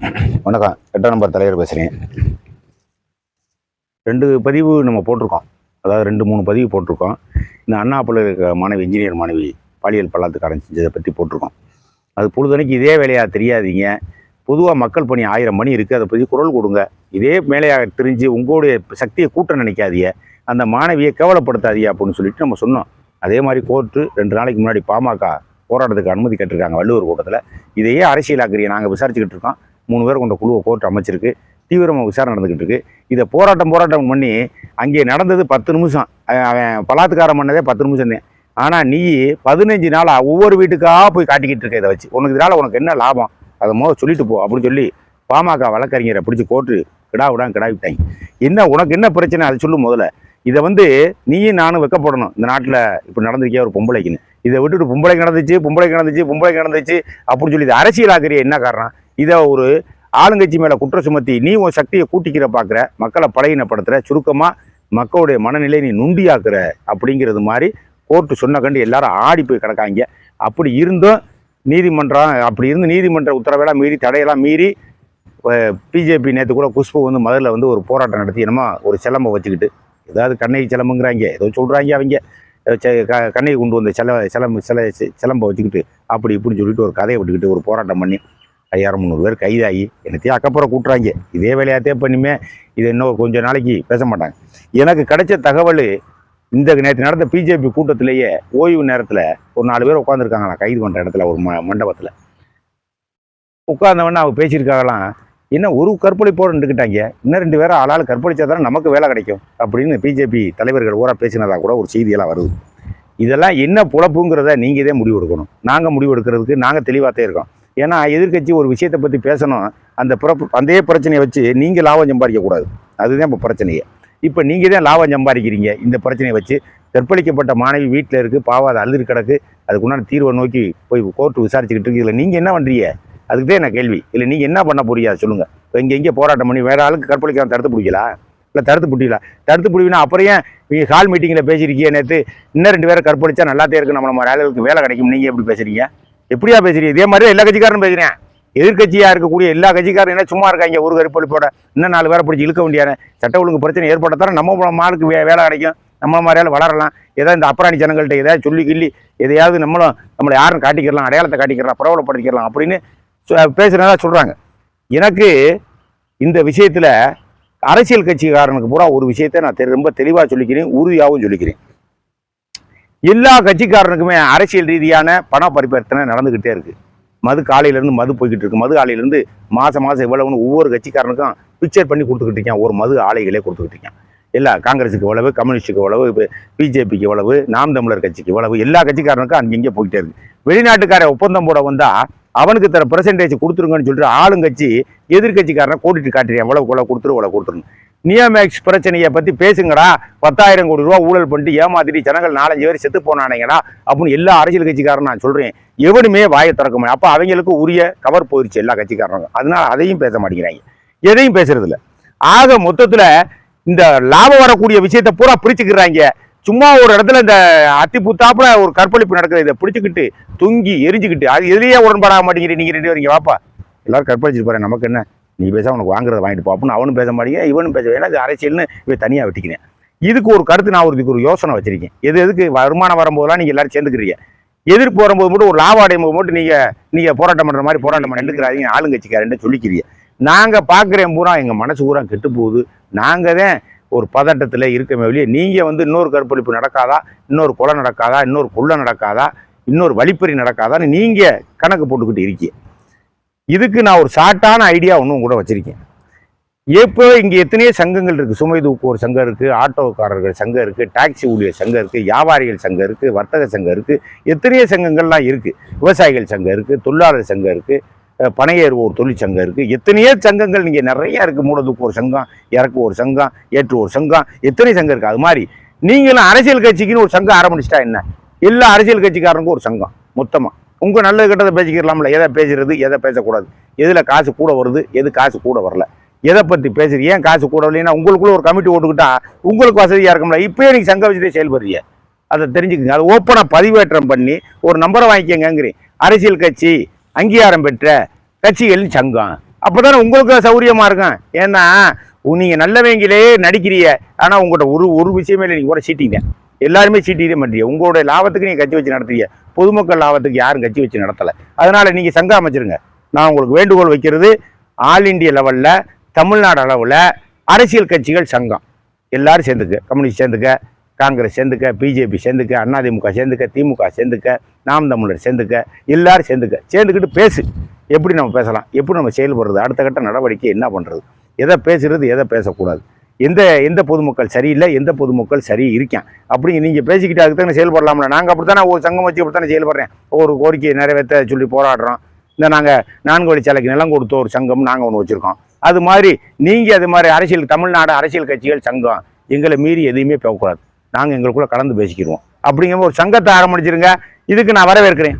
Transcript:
வணக்கம். எட்டாம் நம்பர் தலைவர் பேசுகிறேன் ரெண்டு பதிவு நம்ம போட்டிருக்கோம். அதாவது ரெண்டு மூணு பதிவு போட்டிருக்கோம். இந்த அண்ணா இருக்க மாணவி இன்ஜினியர் மாணவி பாலியல் பல்லாத்துக்காரன் செஞ்சதை பற்றி போட்டிருக்கோம். அது பொழுதுனைக்கு இதே வேலையாக தெரியாதீங்க. பொதுவாக மக்கள் பணி ஆயிரம் மணி இருக்குது அதை பற்றி குரல் கொடுங்க. இதே மேலையாக தெரிஞ்சு உங்களுடைய சக்தியை கூட்ட நினைக்காதீங்க. அந்த மாணவியை கேவலப்படுத்தாதீங்க அப்படின்னு சொல்லிட்டு நம்ம சொன்னோம். அதே மாதிரி கோர்ட்டு ரெண்டு நாளைக்கு முன்னாடி பாமக போராட்டத்துக்கு அனுமதி கேட்டிருக்காங்க வள்ளுவர் கூட்டத்தில். இதையே அரசியலாக்குறீங்க. நாங்கள் விசாரிச்சுக்கிட்டு இருக்கோம். மூணு பேர் கொண்ட குழுவை கோர்ட் அமைச்சிருக்கு. தீவிரமாக விசாரணை நடந்துக்கிட்டு இருக்கு இதை போராட்டம் போராட்டம் பண்ணி அங்கே நடந்தது பத்து நிமிஷம். அவன் பலாத்காரம் பண்ணதே பத்து நிமிஷம் தான். ஆனால் நீ பதினஞ்சு நாளாக ஒவ்வொரு வீட்டுக்காக போய் காட்டிக்கிட்டு இருக்க இதை வச்சு. உனக்கு இதனால் உனக்கு என்ன லாபம்? அதை மோ சொல்லிட்டு போ அப்படின்னு சொல்லி பாமக வழக்கறிஞரை பிடிச்சி கோர்ட்டு கிடா விடாம கிடா விட்டாங்க. என்ன உனக்கு என்ன பிரச்சனை? அதை சொல்லும் முதல்ல. இதை வந்து நீயும் நானும் வெக்கப்படணும். இந்த நாட்டில் இப்போ நடந்திருக்கே ஒரு பொம்பளைக்குன்னு. இதை விட்டுட்டு பொம்பளைக்கு நடந்துச்சு பொம்பளைக்கு நடந்துச்சு பொம்பளைக்கு நடந்துச்சு அப்படின்னு சொல்லி இது அரசியலாக்குறிய என்ன காரணம்? இதை ஒரு ஆளுங்கட்சி மேலே குற்ற சுமத்தி நீ உன் சக்தியை கூட்டிக்கிற பார்க்குற மக்களை பழகினப்படுத்துகிற சுருக்கமாக மக்களுடைய மனநிலை நீ நுண்டியாக்குற அப்படிங்கிறது மாதிரி கோர்ட்டு சொன்ன கண்டு எல்லாரும் ஆடி போய் கிடக்காங்க. அப்படி இருந்தும் நீதிமன்றம் அப்படி இருந்து நீதிமன்ற உத்தரவெல்லாம் மீறி தடையெல்லாம் மீறி பிஜேபி நேற்று கூட குஷ்பு வந்து மதுரில் வந்து ஒரு போராட்டம் நடத்தி என்னமோ ஒரு சிலம்பை வச்சுக்கிட்டு ஏதாவது கண்ணகி சிலம்புங்கிறாங்க. ஏதோ சொல்கிறாங்க அவங்க. ஏதோ க- கண்ணகி கொண்டு வந்த செல செலம்பு சில சி- சிலம்பை வச்சுக்கிட்டு அப்படி இப்படின்னு சொல்லிட்டு ஒரு கதையை விட்டுக்கிட்டு ஒரு போராட்டம் பண்ணி ஐயாயிரம் முந்நூறு பேர் கைதாகி என்னத்தையும் அக்கப்புறம் கூட்டுறாங்க. இதே வேலையாத்தே பண்ணிமே இதை இன்னும் கொஞ்சம் நாளைக்கு பேச மாட்டாங்க. எனக்கு கிடைச்ச தகவல் இந்த நேற்று நடந்த பிஜேபி கூட்டத்திலேயே ஓய்வு நேரத்தில் ஒரு நாலு பேர் உட்காந்துருக்காங்களாம் கைது பண்ணுற இடத்துல ஒரு ம மண்டபத்தில். உட்கார்ந்தவொடனே அவங்க பேசியிருக்காங்களாம் என்ன ஒரு கற்பழிப்போடு நின்றுக்கிட்டாங்க இன்னும் ரெண்டு பேரும் ஆளால் கற்பழிச்சா தானே நமக்கு வேலை கிடைக்கும் அப்படின்னு பிஜேபி தலைவர்கள் ஊரா பேசினதாக கூட ஒரு செய்தியெல்லாம் வருது. இதெல்லாம் என்ன புழப்புங்கிறத நீங்கள் இதே முடிவு எடுக்கணும் நாங்கள் முடிவு எடுக்கிறதுக்கு நாங்கள் தெளிவாகத்தே இருக்கோம். ஏன்னா எதிர்க்கட்சி ஒரு விஷயத்தை பற்றி பேசணும். அந்த பிறப்பு அதே பிரச்சனையை வச்சு நீங்கள் லாபம் சம்பாதிக்கக்கூடாது அதுதான் இப்போ பிரச்சனையே. இப்போ நீங்கள் தான் லாபம் சம்பாதிக்கிறீங்க. இந்த பிரச்சனையை வச்சு கற்பழிக்கப்பட்ட மாணவி வீட்டில் இருக்குது பாவம் அது அழுது கிடக்கு. அதுக்குண்டான தீர்வை நோக்கி போய் கோர்ட்டு விசாரிச்சுக்கிட்டு இருக்கு இதில் நீங்கள் என்ன பண்ணுறீங்க அதுக்கு தான் என்ன கேள்வி. இல்லை நீங்கள் என்ன பண்ண போறியா சொல்லுங்கள் இப்போ இங்கே எங்கே போராட்டம் பண்ணி வேறு ஆளுக்கு கற்பழிக்காம தடுத்து பிடிக்கலாம் இல்லை தடுத்து பிடிக்கல? தடுத்து பிடிவினா அப்புறம் ஏன் நீங்கள் கால் மீட்டிங்கில் பேசியிருக்கீங்க நேற்று இன்னும் ரெண்டு பேரை கற்பழிச்சா நல்லாத்தே இருக்குது நம்ம நம்ம வேலைகளுக்கு வேலை கிடைக்கும். நீங்கள் எப்படி பேசுகிறீங்க எப்படியா பேசுறீங்க? இதே மாதிரி எல்லா கட்சிக்காரனும் பேசுகிறேன் எதிர்கட்சியாக இருக்கக்கூடிய எல்லா கட்சிக்காரரும் என்ன சும்மா இருக்காங்க? ஒரு கருப்பொழிப்போட இன்னும் நாலு பேரை பிடிச்சி இழுக்க வேண்டியான சட்ட ஒழுங்கு பிரச்சனை ஏற்பட்டால் நம்ம மாலுக்கு வே வேலை கிடைக்கும். நம்ம மாதிரியால் வளரலாம். ஏதாவது இந்த அப்புறாணி ஜனங்கள்ட்ட ஏதாவது சொல்லி கிள்ளி எதையாவது நம்மளும் நம்மளை யாரும் காட்டிக்கிறலாம் அடையாளத்தை காட்டிக்கிறலாம் பிரபலப்படுத்திக்கிறலாம் அப்படின்னு சொ- சொல்கிறாங்க எனக்கு இந்த விஷயத்தில் அரசியல் கட்சிக்காரனுக்கு பூரா ஒரு விஷயத்தை நான் தெ- ரொம்ப தெளிவாக சொல்லிக்கிறேன் உறுதியாகவும் சொல்லிக்கிறேன். எல்லா கட்சிக்காரனுக்குமே அரசியல் ரீதியான பண பரிவர்த்தனை நடந்துக்கிட்டே இருக்கு. மது காலையிலேருந்து மது போய்கிட்டு இருக்கு. மது ஆலையிலேருந்து மாதம் மாதம் எவ்வளவுன்னு ஒவ்வொரு கட்சிக்காரனுக்கும் பிக்சர் பண்ணி கொடுத்துக்கிட்டு ஒரு மது ஆலைகளே கொடுத்துக்கிட்டு இருக்கான். எல்லா காங்கிரஸுக்கு எவ்வளவு கம்யூனிஸ்ட்டுக்கு எவ்வளவு இப்போ பிஜேபிக்கு எவ்வளவு நாம் தமிழர் கட்சிக்கு எவ்வளவு எல்லா கட்சிக்காரனுக்கும் அங்கங்கே போயிட்டே இருக்கு. வெளிநாட்டுக்கார ஒப்பந்தம் போட வந்தா அவனுக்கு தர பெர்சன்டேஜ் கொடுத்துருங்கன்னு சொல்லிட்டு ஆளுங்கட்சி எதிர்கட்சிக்காரனை கூட்டிட்டு காட்டுறேன் எவ்வளவு கொலை கொடுத்துரு இவ்வளோ கொடுத்துருங்க நியோமேக்ஸ் பிரச்சனையை பற்றி பேசுங்கடா. பத்தாயிரம் கோடி ரூபா ஊழல் பண்ணிட்டு ஏமாத்திட்டு ஜனங்கள் நாலஞ்சு பேர் செத்து போனானுங்கடா அப்படின்னு எல்லா அரசியல் கட்சிக்காரரும் நான் சொல்கிறேன் எவனுமே வாயை திறக்க முடியும் அப்போ அவங்களுக்கு உரிய கவர் போயிடுச்சு எல்லா கட்சிக்காரங்களும் அதனால் அதையும் பேச மாட்டேங்கிறாங்க. எதையும் பேசுறதில்ல ஆக மொத்தத்தில் இந்த லாபம் வரக்கூடிய விஷயத்தை பூரா பிரிச்சுக்கிறாங்க. சும்மா ஒரு இடத்துல இந்த அத்தி புத்தாப்புல ஒரு கற்பழிப்பு நடக்குது. இதை பிடிச்சிக்கிட்டு தொங்கி எரிஞ்சுக்கிட்டு. அது எதுலேயே உடன்படாக மாட்டேங்கிறீங்க நீங்கள் ரெண்டு வரீங்க இங்க வாப்பா. எல்லாரும் கற்பழிச்சிட்டு போறேன் நமக்கு என்ன? நீ பேச உனக்கு வாங்குறத வாங்கிட்டு போ அப்படின்னு அவனும் பேச மாட்டேங்க இவனும் பேச எனக்கு அரசியல்னு இவன் தனியாக வெட்டிக்கிறேன். இதுக்கு ஒரு கருத்து நான் ஒரு இதுக்கு ஒரு யோசனை வச்சிருக்கேன். எது எதுக்கு வருமானம் வரும்போதெல்லாம் நீங்கள் எல்லாரும் சேர்ந்துக்கிறீங்க. எதிர்ப்பு வரும்போது மட்டும் ஒரு லாபம் அடையும் போது மட்டும் நீங்கள் நீங்கள் போராட்டம் பண்ணுற மாதிரி போராட்டம் பண்ணி எடுக்கிறாதீங்க ஆளுங்கட்சிக்காரன்ட்டு சொல்லிக்கிறீங்க. நாங்கள் பார்க்குறேன் பூரா எங்கள் மனசு பூரா கெட்டு போகுது. நாங்கள் தான் ஒரு பதட்டத்தில் இருக்கமே வெளியே நீங்கள் வந்து இன்னொரு கற்பழிப்பு நடக்காதா? இன்னொரு கொலை நடக்காதா? இன்னொரு கொள்ளை நடக்காதா? இன்னொரு வழிப்பறி நடக்காதான்னு நீங்கள் கணக்கு போட்டுக்கிட்டு இருக்கீங்க. இதுக்கு நான் ஒரு ஷார்ட்டான ஐடியா ஒன்றும் கூட வச்சுருக்கேன். இப்போ இங்கே எத்தனையோ சங்கங்கள் இருக்குது சுமை தூக்குவோர் சங்கம் இருக்குது ஆட்டோக்காரர்கள் சங்கம் இருக்குது டாக்ஸி ஊழியர் சங்கம் இருக்குது வியாபாரிகள் சங்கம் இருக்குது வர்த்தக சங்கம் இருக்குது எத்தனையோ சங்கங்கள்லாம் இருக்குது விவசாயிகள் சங்கம் இருக்குது தொழிலாளர் சங்கம் இருக்குது பனையேறுவோர் தொழிற்சங்கம் இருக்குது எத்தனையோ சங்கங்கள் நீங்கள் நிறையா இருக்குது மூட ஒரு சங்கம் இறக்கு ஒரு சங்கம் ஏற்று ஒரு சங்கம் எத்தனை சங்கம் இருக்குது அது மாதிரி நீங்களும் அரசியல் கட்சிக்குன்னு ஒரு சங்கம் ஆரம்பிச்சிட்டா என்ன? எல்லா அரசியல் கட்சிக்காரனுக்கும் ஒரு சங்கம் மொத்தமாக உங்கள் நல்லது கெட்டதை பேசிக்கிறலாம்ல எதை பேசுறது எதை பேசக்கூடாது. எதில் காசு கூட வருது எது காசு கூட வரல. எதை பற்றி பேசுறீங்க ஏன் காசு கூட வரலைன்னா உங்களுக்குள்ள ஒரு கமிட்டி ஓட்டுக்கிட்டா உங்களுக்கு வசதியாக இருக்கும்ல இப்போயே நீங்கள் சங்க வச்சுட்டே செயல்படுறீங்க. அதை தெரிஞ்சுக்கங்க. அதை ஓப்பனாக பதிவேற்றம் பண்ணி ஒரு நம்பரை வாங்கிக்கங்கங்கிறேன் அரசியல் கட்சி அங்கீகாரம் பெற்ற கட்சிகளின் சங்கம். அப்போ தானே உங்களுக்கு சௌரியமாக இருக்கும். ஏன்னா நீங்கள் நல்லவங்களே நடிக்கிறீங்க. ஆனால் உங்கள்கிட்ட ஒரு ஒரு விஷயமே இல்லை. நீங்கள் கூட சீட்டிங்க. எல்லாருமே சீட்டிட்டே பண்ணுறீங்க உங்களோட லாபத்துக்கு நீங்கள் கட்சி வச்சு நடத்துறீங்க. பொதுமக்கள் லாபத்துக்கு யாரும் கட்சி வச்சு நடத்தலை. அதனால் நீங்கள் சங்கம் அமைச்சிருங்க. நான் உங்களுக்கு வேண்டுகோள் வைக்கிறது ஆல் இந்திய லெவலில் தமிழ்நாடு அளவில் அரசியல் கட்சிகள் சங்கம். எல்லாரும் சேர்ந்துக்க கம்யூனிஸ்ட் சேர்ந்துக்க காங்கிரஸ் சேர்ந்துக்க பிஜேபி சேர்ந்துக்க அதிமுக சேர்ந்துக்க திமுக சேர்ந்துக்க நாம் தமிழர் சேர்ந்துக்க எல்லாரும் சேர்ந்துக்க. சேர்ந்துக்கிட்டு பேசு. எப்படி நம்ம பேசலாம்? எப்படி நம்ம செயல்படுறது? அடுத்த கட்ட நடவடிக்கை என்ன பண்ணுறது எதை பேசுகிறது எதை பேசக்கூடாது? எந்த எந்த பொதுமக்கள் சரியில்லை எந்த பொதுமக்கள் சரி இருக்கேன் அப்படி நீங்கள் பேசிக்கிட்டு அதுக்கு தானே செயல்படலாம்ல. நாங்கள் அப்படி தானே ஒரு சங்கம் வச்சு அப்படி தானே செயல்படுறேன். ஒரு கோரிக்கையை நிறைவேற்ற சொல்லி போராடுறோம். இந்த நாங்கள் நான்கு வழிச்சாலைக்கு நிலம் கொடுத்த ஒரு சங்கம் நாங்கள் ஒன்று வச்சுருக்கோம். அது மாதிரி நீங்கள் அது மாதிரி அரசியல் தமிழ்நாடு அரசியல் கட்சிகள் சங்கம் எங்களை மீறி எதையுமே போகக்கூடாது நாங்கள் எங்களுக்குள்ளே கலந்து பேசிக்கிடுவோம் அப்படிங்கிற ஒரு சங்கத்தை ஆரம்பிச்சிருங்க. இதுக்கு நான் வரவேற்கிறேன்.